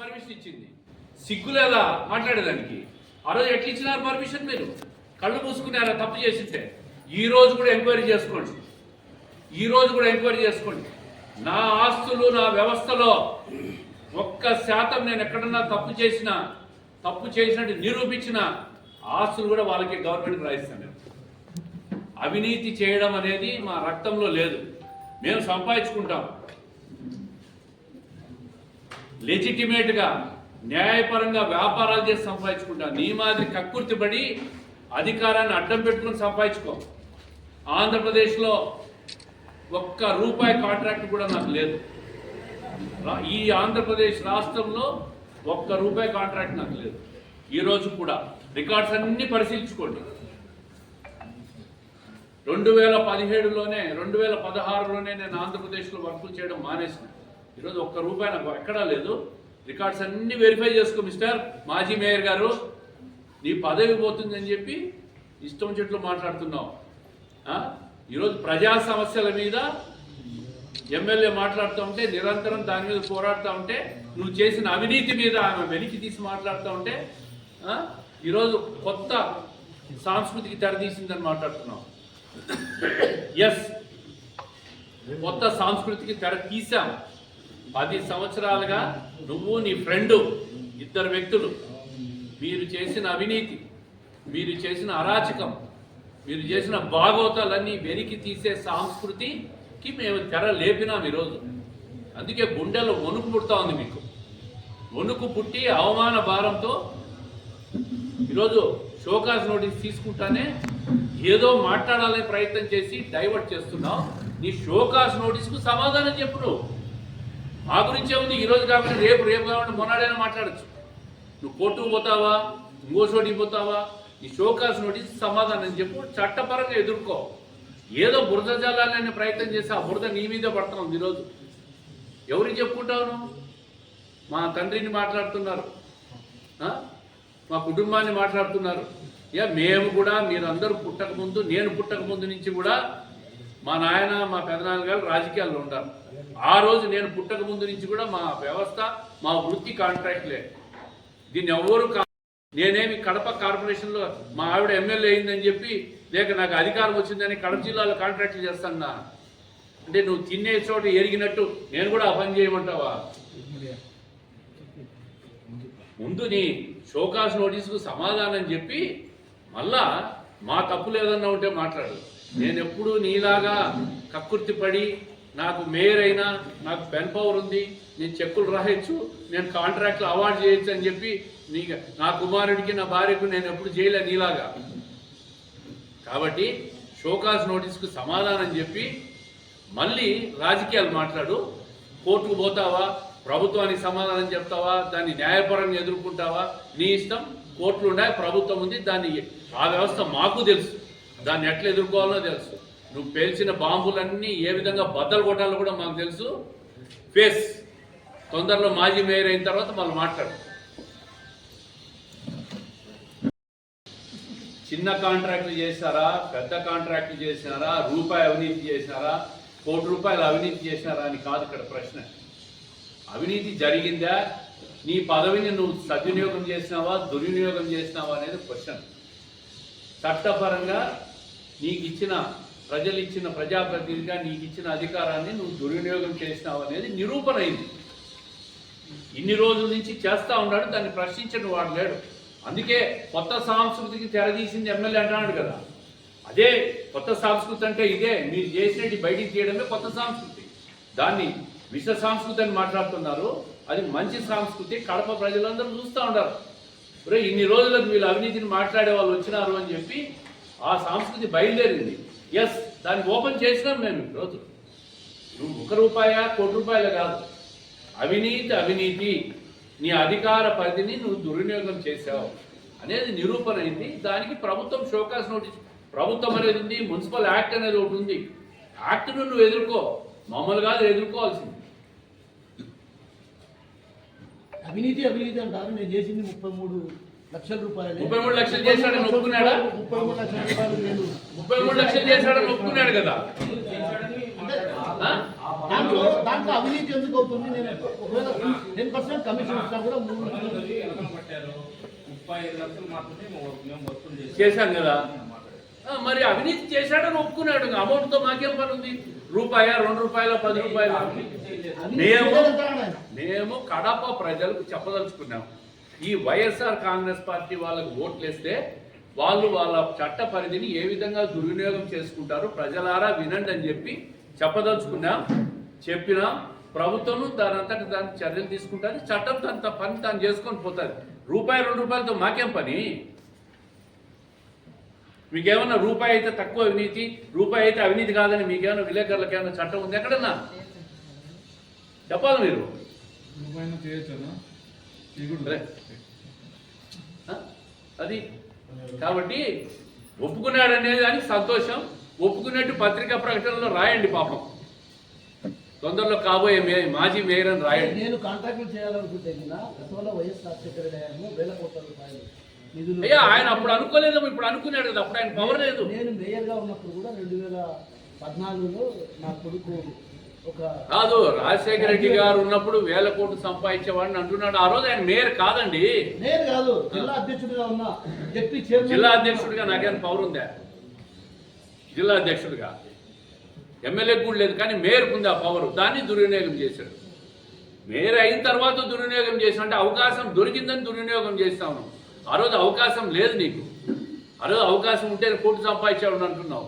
Permission ఇచ్చింది. సిగ్గులేదా మాట్లాడేదానికి. ఆ రోజు ఎట్లా ఇచ్చినారు పర్మిషన్ మీరు? కళ్ళు మూసుకున్నారా? తప్పు చేసింటే. ఈ రోజు కూడా ఎంక్వైరీ చేసుకోండి. ఈ రోజు కూడా ఎంక్వైరీ చేసుకోండి. నా ఆస్తులు నా వ్యవస్థలో ఒక్క శాతం నేను ఎక్కడన్నా తప్పు చేసినా తప్పు చేసినట్టు నిరూపించిన ఆస్తులు కూడా వాళ్ళకి గవర్నమెంట్ రాయిస్తాను నేను. అవినీతి చేయడం అనేది మా రక్తంలో లేదు. మేము సంపాదించుకుంటాం. లెజిటిమేట్గా న్యాయపరంగా వ్యాపారాలు చేసి సంపాదించుకుంటా నీ మాదిరి కక్కుర్తిపడి అధికారాన్ని అడ్డం పెట్టుకుని సంపాదించుకో. ఆంధ్రప్రదేశ్లో ఒక్క రూపాయి కాంట్రాక్ట్ కూడా నాకు లేదు. ఈ ఆంధ్రప్రదేశ్ రాష్ట్రంలో ఒక్క రూపాయి కాంట్రాక్ట్ నాకు లేదు. ఈరోజు కూడా రికార్డ్స్ అన్నీ పరిశీలించుకోండి. రెండు వేల పదిహేడులోనే రెండు వేల పదహారులోనే నేను ఆంధ్రప్రదేశ్లో వర్కులు చేయడం మానేసాను. ఈరోజు ఒక్క రూపాయి నాకు ఎక్కడా లేదు. రికార్డ్స్ అన్ని వెరిఫై చేసుకో మిస్టర్ మాజీ మేయర్ గారు. నీ పదవి పోతుందని చెప్పి ఇష్టం చెట్లు మాట్లాడుతున్నావు. ఈరోజు ప్రజా సమస్యల మీద ఎమ్మెల్యే మాట్లాడుతూ ఉంటే నిరంతరం దాని మీద పోరాడుతూ ఉంటే నువ్వు చేసిన అవినీతి మీద ఆమె వెలికి తీసి మాట్లాడుతూ ఉంటే ఈరోజు కొత్త సాంస్కృతికి తెరదీసిందని మాట్లాడుతున్నావు. ఎస్ కొత్త సాంస్కృతికి తెర తీసాం పది సంవత్సరాలుగా నువ్వు నీ ఫ్రెండు ఇద్దరు వ్యక్తులు మీరు చేసిన అవినీతి మీరు చేసిన అరాచకం మీరు చేసిన భాగవతాలన్నీ వెలికి తీసే సంస్కృతికి మేము తెర లేపినాం ఈరోజు. అందుకే గుండెలో వణుకు పుడతా ఉంది మీకు. వణుకు పుట్టి అవమాన భారంతో ఈరోజు షోకాస్ నోటీస్ తీసుకుంటానే ఏదో మాట్లాడాలనే ప్రయత్నం చేసి డైవర్ట్ చేస్తున్నావు. నీ షోకాస్ నోటీస్కు సమాధానం చెప్పు నువ్వు. మా గురించే ఉంది ఈరోజు కాబట్టి రేపు రేపు కాబట్టి మొన్నడైనా మాట్లాడచ్చు. నువ్వు కోర్టుకు పోతావా? ఇంకో చోటికి పోతావా? ఈ షోకాస్ నోటీస్ సమాధానం చెప్పు చట్టపరంగా ఎదుర్కో. ఏదో బురద జల్లాలనే ప్రయత్నం చేసి ఆ బురద నీ మీదే పడతా ఉంది ఈరోజు. ఎవరికి చెప్పుకుంటావు నువ్వు? మా తండ్రిని మాట్లాడుతున్నారు. మా కుటుంబాన్ని మాట్లాడుతున్నారు. ఇక మేము కూడా మీరందరూ పుట్టక ముందు నేను పుట్టక ముందు నుంచి కూడా మా నాయన మా పెదనాన్న గారు రాజకీయాల్లో ఉంటారు ఆ రోజు నేను పుట్టక ముందు నుంచి కూడా మా వ్యవస్థ మా వృత్తి కాంట్రాక్ట్లే. దీన్ని ఎవరు కా- నేనేమి కడప కార్పొరేషన్లో మా ఆవిడ ఎమ్మెల్యే అయిందని చెప్పి లేక నాకు అధికారం వచ్చిందని కడప జిల్లాలో కాంట్రాక్ట్లు చేస్తానా అంటే నువ్వు తినే చోట ఎరిగినట్టు నేను కూడా ఆ పని చేయమంటావా? ముందు నీ షోకాస్ నోటీసుకు సమాధానం చెప్పి మళ్ళా మా తప్పు లేదన్నా ఉంటే మాట్లాడు. నేను ఎప్పుడూ నీలాగా కక్కుర్తి పడి నాకు మేయర్ అయినా నాకు పెన్ పవర్ ఉంది నేను చెక్కులు రాయొచ్చు నేను కాంట్రాక్ట్లు అవార్డు చేయొచ్చు అని చెప్పి నీ నా కుమారుడికి నా భార్యకు నేను ఎప్పుడు చేయలే నీలాగా. కాబట్టి షోకాస్ నోటీస్కు సమాధానం చెప్పి మళ్ళీ రాజకీయాలు మాట్లాడు కోర్టుకు పోతావా ప్రభుత్వానికి సమాధానం చెప్తావా దాన్ని న్యాయపరంగా ఎదుర్కొంటావా నీ ఇష్టం కోర్టులు ఉన్నాయి ప్రభుత్వం ఉంది దాన్ని ఆ వ్యవస్థ మాకు తెలుసు. దాన్ని ఎట్లా ఎదుర్కోవాలో తెలుసు. నువ్వు పేల్చిన బాంబులన్నీ ఏ విధంగా బద్దలు కొట్టాలో కూడా మాకు తెలుసు. ఫేస్ తొందరలో మాజీ మేయర్ అయిన తర్వాత మళ్ళీ మాట్లాడు. చిన్న కాంట్రాక్ట్లు చేశారా? పెద్ద కాంట్రాక్ట్లు చేసినారా రూపాయి అవినీతి చేసినారా కోటి రూపాయలు అవినీతి చేసినారా అని కాదు ఇక్కడ ప్రశ్న. అవినీతి జరిగిందా? నీ పదవిని నువ్వు సద్వినియోగం చేసినావా? దుర్వినియోగం చేసినావా అనేది క్వశ్చన్. చట్టపరంగా నీకు ఇచ్చిన ప్రజలు ఇచ్చిన ప్రజాప్రతినిధిగా నీకు ఇచ్చిన అధికారాన్ని నువ్వు దుర్వినియోగం చేసినావు అనేది నిరూపణ అయింది ఇన్ని రోజుల నుంచి చేస్తా ఉన్నాడు దాన్ని ప్రశ్నించడం వాడు లేడు. అందుకే కొత్త సంస్కృతికి తెరదీసింది ఎమ్మెల్యే అంటున్నాడు కదా. అదే కొత్త సంస్కృతి అంటే ఇదే మీరు చేసినట్టు బయటికి తీయడమే కొత్త సంస్కృతి. దాన్ని విష సంస్కృతి అని మాట్లాడుతున్నారు. అది మంచి సంస్కృతి కడప ప్రజలందరూ చూస్తూ ఉంటారు ఒరే ఇన్ని రోజులకు వీళ్ళు అవినీతిని మాట్లాడే వాళ్ళు వచ్చినారు అని చెప్పి ఆ సంస్కృతి బయలుదేరింది. ఎస్ దాన్ని ఓపెన్ చేసినాం మేము ఈరోజు నువ్వు ఒక రూపాయ కోటి రూపాయలు కాదు. అవినీతి అవినీతి. నీ అధికార పరిధిని నువ్వు దుర్వినియోగం చేసావు అనేది నిరూపణ అయింది. దానికి ప్రభుత్వం షోకాస్ నోటీస్. ప్రభుత్వం అనేది ఉంది మున్సిపల్ యాక్ట్ అనేది ఒకటి ఉంది. యాక్ట్ను నువ్వు ఎదుర్కో. మామూలు కాదు ఎదుర్కోవాల్సింది. అవినీతి అవినీతి అంటారు. నేను చేసింది ముప్పై మూడు లక్షల రూపాయలు. ముప్పై మూడు లక్షలు చేశాడని ఒప్పుకున్నాడా? ముప్పై మూడు లక్షల రూపాయలు నేను. ముప్పై మూడు లక్షలు చేశాడని ఒప్పుకున్నాడు కదా. దాంట్లో దాంట్లో అవినీతి ఎందుకు అవుతుంది? నేను ఒకవేళ టెన్ పర్సెంట్ కమిషన్ ఇచ్చినా కూడా మూడు లక్షలు ఎలకలు పట్టారు ముప్పై ఐదు లక్షలు మాత్రమే మేము మేము వసూలు చేసాం. చేశాం కదా. మరి అవినీతి చేశాడని ఒప్పుకున్నాడు. అమౌంట్తో మాకేం పని ఉంది? రూపాయ రెండు రూపాయల పది రూపాయల? మేము? మేము కడప ప్రజలకు చెప్పదలుచుకున్నాం. ఈ వైఎస్ఆర్ కాంగ్రెస్ పార్టీ వాళ్ళకు ఓట్లేస్తే వాళ్ళు వాళ్ళ చట్ట పరిధిని ఏ విధంగా దుర్వినియోగం చేసుకుంటారు ప్రజలారా వినండి అని చెప్పి చెప్పదలుచుకున్నాం చెప్పిన. ప్రభుత్వం దాని దాని చర్యలు తీసుకుంటుంది చట్టం తన పని తాను చేసుకొని పోతుంది రూపాయి రెండు రూపాయలతో మాకేం పని? మీకేమన్నా రూపాయి అయితే తక్కువ అవినీతి రూపాయి అయితే అవినీతి కాదని మీకేమైనా విలేకరులకు ఏమైనా చట్టం ఉంది ఎక్కడన్నా? చెప్పాలి మీరు? అది? కాబట్టి ఒప్పుకున్నాడు అనేది దానికి సంతోషం. ఒప్పుకున్నట్టు పత్రికా ప్రకటనలో రాయండి పాపం. తొందరలో కాబోయే మే మాజీ మేయర్ అని రాయండి. నేను కాంట్రాక్టులు చేయాలనుకుంటే గతంలో వైఎస్ రాజశేఖర వేల కోట్ల రూపాయలు అయ్యా ఆయన అప్పుడు అనుకోలేదు ఇప్పుడు అనుకున్నాడు కదా అప్పుడు ఆయన పవర్ లేదు. నేను మేయర్గా ఉన్నప్పుడు కూడా రెండు వేల పద్నాలుగులో నా కొడుకు కాదు రాజశేఖర రెడ్డి గారు ఉన్నప్పుడు వేల కోట్లు సంపాదించేవాడిని అంటున్నాడు. ఆ రోజు ఆయన మేయర్ కాదండి. నేను కాదు జిల్లా అధ్యక్షుడిగా ఉన్నా చెప్పి చైర్మన్. జిల్లా అధ్యక్షుడిగా నాకేం పవర్ ఉందా? జిల్లా అధ్యక్షుడిగా. ఎమ్మెల్యేకి కూడా లేదు కానీ మేయర్కు ఉంది ఆ పవర్ దాన్ని దుర్వినియోగం చేశాడు. మేయర్ అయిన తర్వాత దుర్వినియోగం చేసిన అంటే అవకాశం దొరికిందని దుర్వినియోగం చేస్తాను ఆ రోజు అవకాశం లేదు నీకు. ఆ రోజు అవకాశం ఉంటే కోటి సంపాదించాడు అంటున్నావు.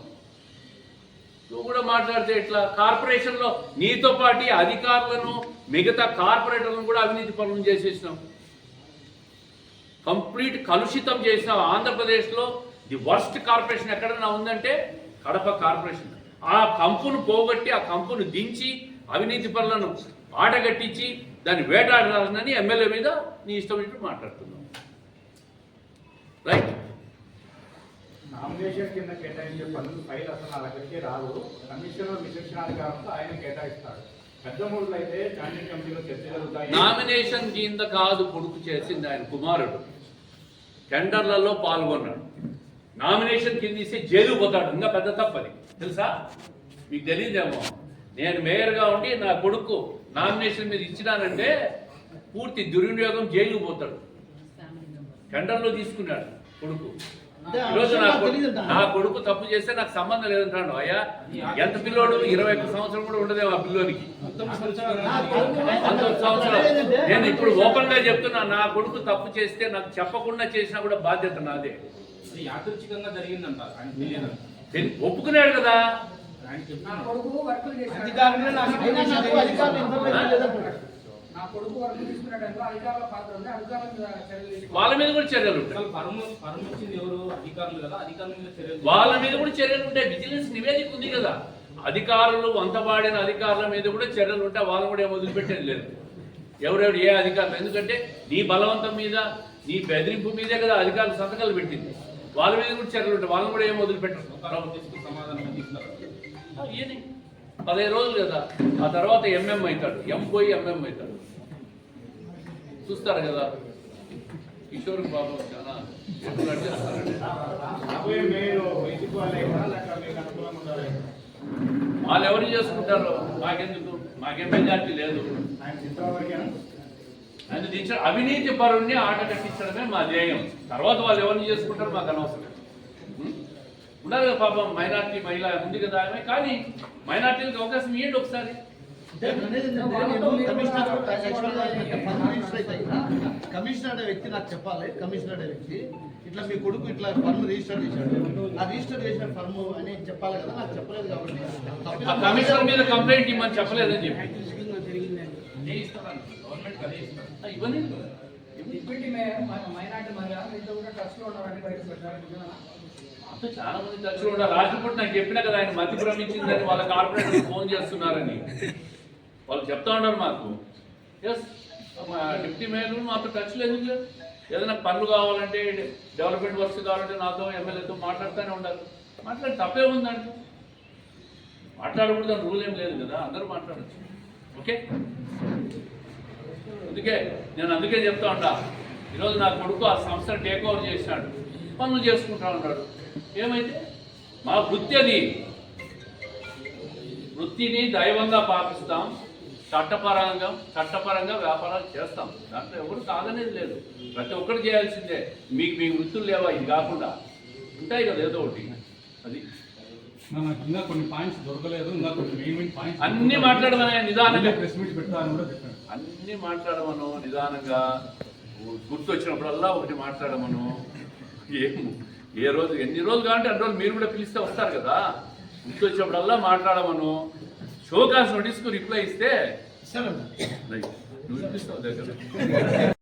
నువ్వు కూడా మాట్లాడితే ఇట్లా కార్పొరేషన్లో నీతో పాటు అధికారులను మిగతా కార్పొరేటర్లను కూడా అవినీతి పనులు చేసేసినావు కంప్లీట్ కలుషితం చేసినావు ఆంధ్రప్రదేశ్లో. ది వర్స్ట్ కార్పొరేషన్ ఎక్కడన్నా ఉందంటే కడప కార్పొరేషన్. ఆ కంపును పోగొట్టి ఆ కంపును దించి అవినీతి పనులను ఆటగట్టించి దాన్ని వేటాడాలని ఎమ్మెల్యే మీద నీ ఇష్టం వచ్చినట్టు మాట్లాడుతున్నావు రైట్ నామినేషన్ కింద కేటాయించే పనులు ఫైల్ అసలు నా దగ్గరికి రాదు కమిషనర్ విచక్షణాధికారంతో ఆయన కేటాయిస్తాడు. అయితే నామినేషన్ కింద కాదు కొడుకు చేసింది ఆయన కుమారుడు. టెండర్లలో పాల్గొన్నాడు. నామినేషన్ కింద ఇస్తే జైలు పోతాడు. ఇంకా పెద్ద తప్పది. తెలుసా? మీకు తెలియదేమో నేను మేయర్గా ఉండి నా కొడుకు నామినేషన్ మీద ఇచ్చినానంటే పూర్తి దుర్వినియోగం జైలు పోతాడు. టెండర్లో తీసుకున్నాడు కొడుకు. ఈరోజు నా నాకు కొడుకు తెలీదంట. నా కొడుకు తప్పు చేస్తే నాకు సంబంధం లేదంటాడు. అయ్యా ఎంత పిల్లోడు? ఇరవై ఒక్క సంవత్సరం కూడా ఉండదేమో ఆ పిల్లోనికి. పంతొమ్మిది సంవత్సరాలు. ఏంటంటే, నేను ఇప్పుడు ఓపెన్గా చెప్తున్నా నా కొడుకు తప్పు చేస్తే నాకు చెప్పకుండా చేసినా కూడా బాధ్యత నాదే. యాదృచ్ఛికంగా జరిగిందంట ఒప్పుకున్నాడు కదా. ఆయన కొడుకు వర్క్. అధికారులే పాత్ర ఉంది. అధికారుల మీద చర్యలు. వాళ్ళ మీద కూడా చర్యలు ఉంటాయి. ఎవరు? అధికారులు కదా. అధికారుల మీద చర్యలు వాళ్ళ మీద కూడా చర్యలు ఉంటాయి. విజిలెన్స్ నివేదిక ఉంది కదా. అధికారులు వంతపాడిన అధికారుల మీద కూడా చర్యలు ఉంటాయి. వాళ్ళని కూడా ఏం వదిలిపెట్టేది లేదు. ఎవరెవరు ఏ అధికారులు? ఎందుకంటే నీ బలవంతం మీద నీ బెదిరింపు మీదే కదా అధికారులు సంతకాలు పెట్టింది. వాళ్ళ మీద కూడా చర్యలు ఉంటాయి. వాళ్ళని కూడా ఏం వదిలిపెట్టరు. సమాధానం ఈయనే పదిహేను రోజులు కదా. ఆ తర్వాత ఎంఎం అవుతాడు. ఎం పోయి ఎంఎం అవుతాడు. చూస్తారు కదా. కిషోర్ బాబు చాలా వాళ్ళే ఉండాలి ఎవరు చేసుకుంటారు? మాకెందుకు? మాకేం మెజార్టీ లేదు. ఆయన దించ అవినీతి పరుణ్ణి ఆట కట్టించడమే మా ధ్యేయం. తర్వాత వాళ్ళు ఎవరిని చేసుకుంటారు మాకు అనవసరం. ఉం? ఉన్నారు కదా పాపం మైనార్టీ మహిళ ఉంది కదా ఆమె. కానీ మైనార్టీలకు అవకాశం ఇవ్వండి ఒకసారి. కమిషనర్ అనే వ్యక్తి నాకు చెప్పాలి కమిషనర్ అనే వ్యక్తి ఇట్లా మీ కొడుకు ఇట్లా ఫర్మ్ రిజిస్టర్ చేశాడు ఆ రిజిస్టర్ చేసిన ఫర్మ్ అని చెప్పాలి కదా నాకు చెప్పలేదు కాబట్టి ఆ కమిషనర్ మీద కంప్లైంట్ ఇవ్వమని చెప్పలేదని చెప్పి. గవర్నమెంట్ ఇవ్వని డిప్యూటీ మేయర్ మైనార్టీ మహిళ మీతో కూడా ట్రస్ట్లో ఉన్నారని పెట్టారు చాలా మంది చర్చలు ఉన్నారు రాజపూట్ నాకు చెప్పినా కదా ఆయన మతి భ్రమించిందని వాళ్ళ కార్పొరేటర్ ఫోన్ చేస్తున్నారని. వాళ్ళు చెప్తా ఉన్నారు మాకు. ఎస్ మా డిప్యూటీ మేయర్ మాతో టచ్ లేదు ఏదైనా పనులు కావాలంటే డెవలప్మెంట్ వర్క్స్ కావాలంటే నాతో ఎమ్మెల్యేతో మాట్లాడుతూనే ఉండాలి. మాట్లాడి తప్పే ఉందంటే మాట్లాడకూడదు రూల్ ఏం లేదు కదా అందరూ మాట్లాడచ్చు. ఓకే అందుకే నేను అందుకే చెప్తా ఉంటా ఈరోజు నా కొడుకు ఆ సంస్థను టేక్ ఓవర్ చేసినాడు పనులు చేసుకుంటా ఉన్నాడు. ఏమైతే? మా వృత్తి అది. వృత్తిని దైవంగా పాపిస్తాం చట్టపరంగా చట్టపరంగా వ్యాపారాలు చేస్తాం. దాంట్లో ఎవరు కాదనేది లేదు. ప్రతి ఒక్కరు చేయాల్సిందే. మీకు మీ వృత్తులు లేవా? ఇది కాకుండా. ఉంటాయి కదా ఏదో ఒకటి. అది. ఇంకా కొన్ని పాయింట్స్ దొరకలేదు. ఇంకా కొన్ని మెయిన్ మెయిన్ పాయింట్స్ అన్ని మాట్లాడమనే నిదానంగా. ప్రెస్ మీట్ పెట్టాలని కూడా చెప్పాను. అన్ని మాట్లాడమను నిదానంగా. గుర్తొచ్చినప్పుడల్లా ఒకటి మాట్లాడమను. ఏం ఏ రోజు ఎన్ని రోజులు కావాలంటే అన్ని రోజులు మీరు కూడా పిలిస్తే వస్తారు కదా. గుర్తొచ్చినప్పుడల్లా మాట్లాడమను. షోకాస్ నోటీస్కు రిప్లై ఇస్తే రైట్. నువ్వు ఇప్పిస్తావు దగ్గర